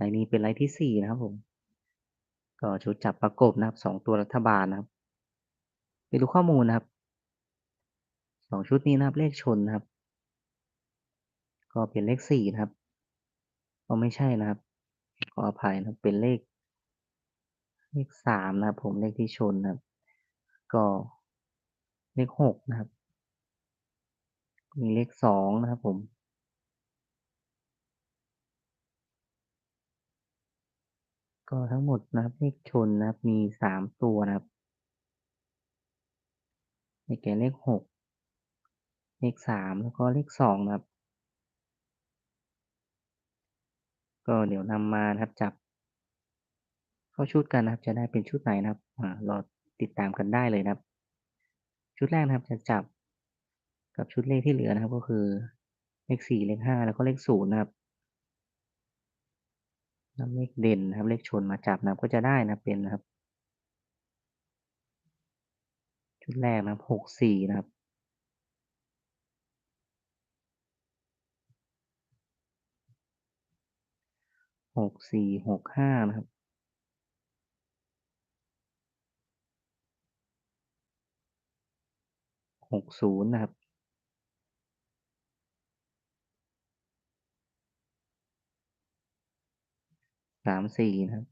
ลน์นี้เป็นไลน์ที่4นะครับผม ก็ชุดจับประกบนะครับ2ตัวรัฐบาลนะครับ ไปดูข้อมูลนะครับ2ชุดนี้นะครับเลขชนนะครับ ก็เป็นเลข4นะครับอ๋อไม่ใช่นะครับ ขออภัยนะครับเป็นเลข เลข3นะครับ ผมเลขที่ชนนะครับ ก็เลข6นะครับ มีเลข2นะครับผม ก็ทั้งหมดนะครับเลขชนนะครับ มี3ตัวนะครับได้แก่เลข6เลข3แล้วก็เลข2นะครับ ก็เดี๋ยวนำมานะครับจับ เข้าชุดกันนะครับ จะได้เป็นชุดไหนนะครับอ่ารอติดตามกันได้เลยนะครับ ชุดแรกนะครับจะจับกับชุดเลขที่เหลือนะครับก็คือเลข4เลข5แล้วก็เลข0นะครับ นำเลขเด่นนะครับ เลขชนมาจับนะก็จะได้นะเป็นนะครับ ชุดแรกนะครับ64นะครับ6465นะครับ60นะครับ สามสี่นะครับ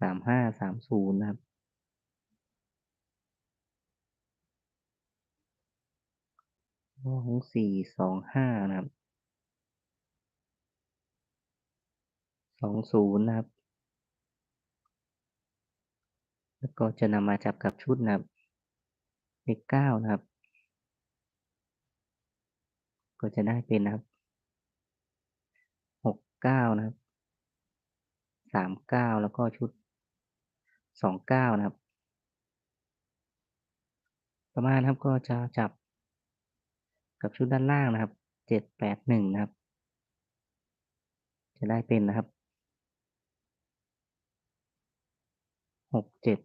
สามห้าสามศูนย์นะครับ สองสี่สองห้านะครับ สองศูนย์นะครับ แล้วก็จะนำมาจับกับชุดนะครับเลขเก้านะครับ ก็จะได้เป็นนะครับหกเก้านะครับ สามเก้าแล้วก็ชุดสองเก้านะครับ ประมาณครับก็จะจับกับชุดด้านล่างนะครับเจ็ดแปดหนึ่งนะครับ จะได้เป็นนะครับหกเจ็ด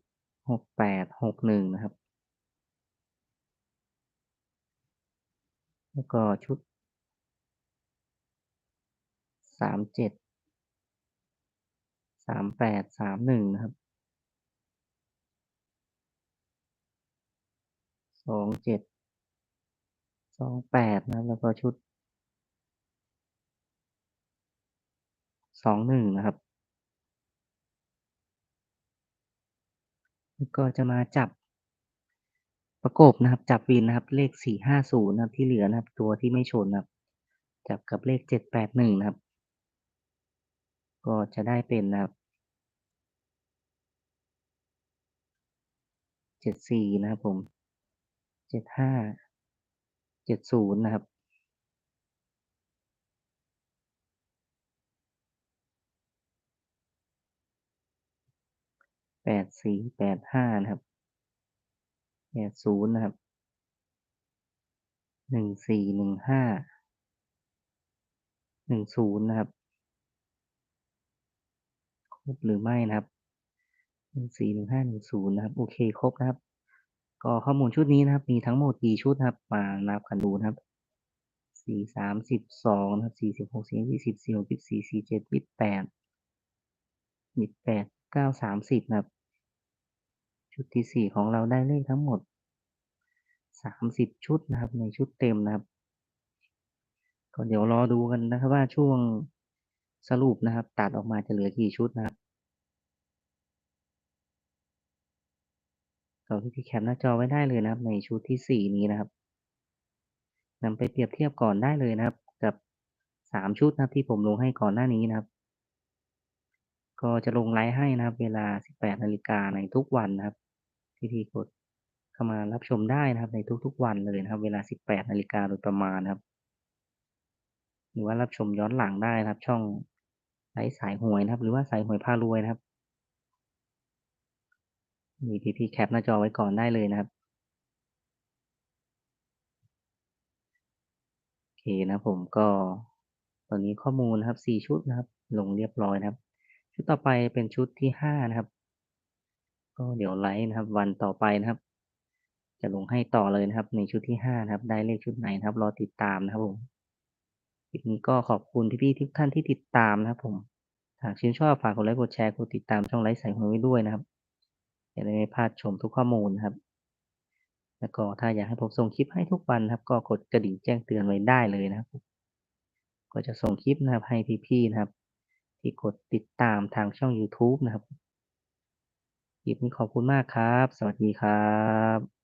หกแปดหกหนึ่งนะครับ แล้วก็ชุดสามเจ็ด 37 38 31นะครับ27 28นะครับแล้วก็ชุด21นะครับแล้วก็จะมาจับประกบนะครับ จับวินนะครับ เลข450นะครับที่เหลือนะครับ ตัวที่ไม่ชนนะครับ จับกับเลข781นะครับ ก็จะได้เป็นนะครับ เจ็ดสี่นะครับผมเจ็ดห้าเจ็ดศูนย์นะครับ แปดสี่แปดห้านะครับแปดศูนย์นะครับหนึ่งสี่หนึ่งห้าหนึ่งศูนย์นะครับครบหรือไม่นะครับ 14 15 10นะครับ โอเคครบนะครับ ก็ข้อมูลชุดนี้นะครับ มีทั้งหมดกี่ชุดนะครับ มานับกันดูนะครับ4 3 12นะครับ46 4 20 46 24 47 28 28 9 30นะครับ ชุดที่4ของเราได้เลขทั้งหมด30ชุดนะครับ ในชุดเต็มนะครับก็เดี๋ยวรอดูกันนะครับว่าช่วงสรุปนะครับ ตัดออกมาจะเหลือกี่ชุดนะครับ ก็พี่แคปหน้าจอไว้ได้เลยนะครับ ในชุดที่ 4 นี้นะครับนำไปเปรียบเทียบก่อนได้เลยนะครับ กับ 3 ชุดนะครับที่ผมลงให้ก่อนหน้านี้นะครับ ก็จะลงไลฟ์ให้นะครับ เวลา 18 นาฬิกาในทุกวันนะครับพี่ๆกดเข้ามารับชมได้นะครับ ในทุกๆวันเลยนะครับ เวลา 18 นาฬิกาโดยประมาณนะครับ หรือว่ารับชมย้อนหลังได้นะครับ ช่องไลฟ์สายหวยนะครับ หรือว่าสายหวยพารวยนะครับ นี่พี่ๆแคปหน้าจอไว้ก่อนได้เลยนะครับ โอเคนะผมก็ตอนนี้ข้อมูลนะครับ 4 ชุดนะครับ ลงเรียบร้อยนะครับ ชุดต่อไปเป็นชุดที่ 5 นะครับ ก็เดี๋ยวไลฟ์นะครับ วันต่อไปนะครับ จะลงให้ต่อเลยนะครับ ในชุดที่ 5 นะครับ ได้เลขชุดไหนนะครับ รอติดตามนะครับผมคลิปนี้ก็ขอบคุณพี่ๆทุกท่านที่ติดตามนะครับผม หากชื่นชอบฝากกดไลค์กดแชร์กดติดตามช่องไลฟ์สายฮวไว้ด้วยนะครับ จะได้ไม่พลาดชมทุกข้อมูลครับ แล้วก็ถ้าอยากให้ผมส่งคลิปให้ทุกวันครับ ก็กดกระดิ่งแจ้งเตือนไว้ได้เลยนะครับ ก็จะส่งคลิปนะครับให้พี่ๆนะครับ ที่กดติดตามทางช่องยูทูบนะครับคลิปนี้ขอบคุณมากครับ สวัสดีครับ